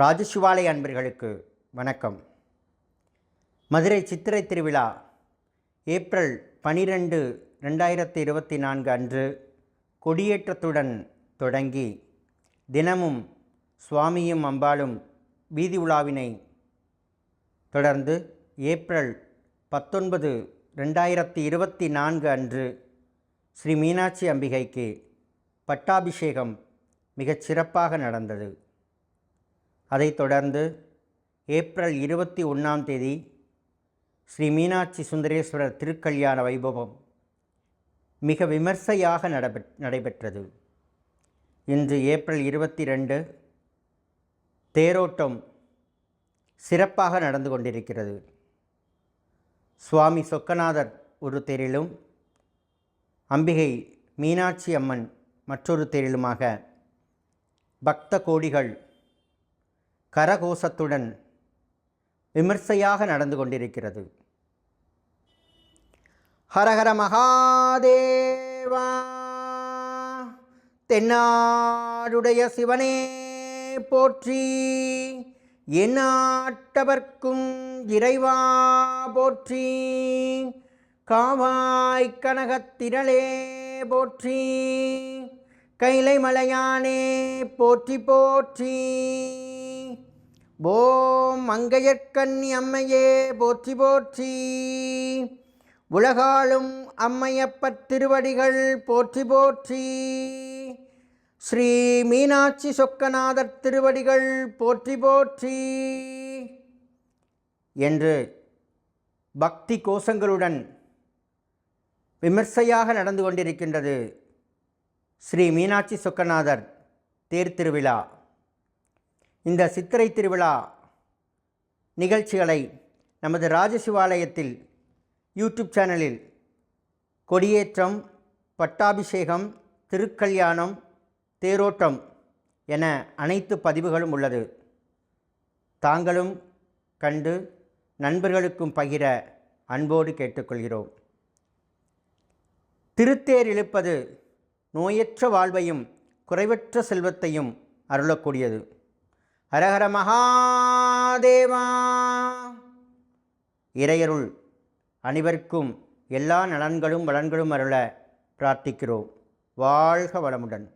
ராஜசிவாலய அன்பர்களுக்கு வணக்கம். மதுரை சித்திரை திருவிழா ஏப்ரல் பனிரெண்டு ரெண்டாயிரத்தி இருபத்தி நான்கு அன்று கொடியேற்றத்துடன் தொடங்கி தினமும் சுவாமியும் அம்பாளும் வீதி உலாவினை தொடர்ந்து ஏப்ரல் பத்தொன்பது ரெண்டாயிரத்தி இருபத்தி நான்கு அன்று ஸ்ரீ மீனாட்சி அம்பிகைக்கு பட்டாபிஷேகம் மிகச் சிறப்பாக நடந்தது. அதைத் தொடர்ந்து ஏப்ரல் இருபத்தி ஒன்றாம் தேதி ஸ்ரீ மீனாட்சி சுந்தரேஸ்வரர் திருக்கல்யாண வைபவம் மிக விமர்சையாக நடைபெ நடைபெற்றது. இன்று ஏப்ரல் இருபத்தி ரெண்டு தேரோட்டம் சிறப்பாக நடந்து கொண்டிருக்கிறது. சுவாமி சொக்கநாதர் ஒரு தேரிலும் அம்பிகை மீனாட்சி அம்மன் மற்றொரு தேரிலுமாக பக்த கோடிகள் கரகோஷத்துடன் விமர்சையாக நடந்து கொண்டிருக்கிறது. ஹரஹர மகாதேவா தென்னாடுடைய சிவனே போற்றி என்னாட்டவர்க்கும் இறைவா போற்றி காவாய் கனகத்திரளே போற்றி கைலை மலையானே போற்றி போற்றி ஓம் மங்கையற்கண்ணி அம்மையே போற்றி போற்றி. உலகாலும் அம்மையப்பத் திருவடிகள் போற்றி போற்றி. ஸ்ரீ மீனாட்சி சொக்கநாதர் திருவடிகள் போற்றி போற்றி. என்று பக்தி கோஷங்களுடன் விமர்சையாக நடந்து கொண்டிருக்கின்றது ஸ்ரீ மீனாட்சி சொக்கநாதர் தேர்திருவிழா இந்த சித்திரை திருவிழா நிகழ்ச்சிகளை நமது ராஜசிவாலயத்தில் யூடியூப் சேனலில் கொடியேற்றம் பட்டாபிஷேகம் திருக்கல்யாணம் தேரோட்டம் என அனைத்து பதிவுகளும் உள்ளது. தாங்களும் கண்டு நண்பர்களுக்கும் பகிர அன்போடு கேட்டுக்கொள்கிறோம். திருத்தேர் இழுப்பது நோயற்ற வாழ்வையும் குறைவற்ற செல்வத்தையும் அருளக்கூடியது. ஹரஹர மகாதேவா. இறையருள் அனைவருக்கும் எல்லா நலன்களும் வளன்களும் அருள பிரார்த்திக்கிறோம். வாழ்க வளமுடன்.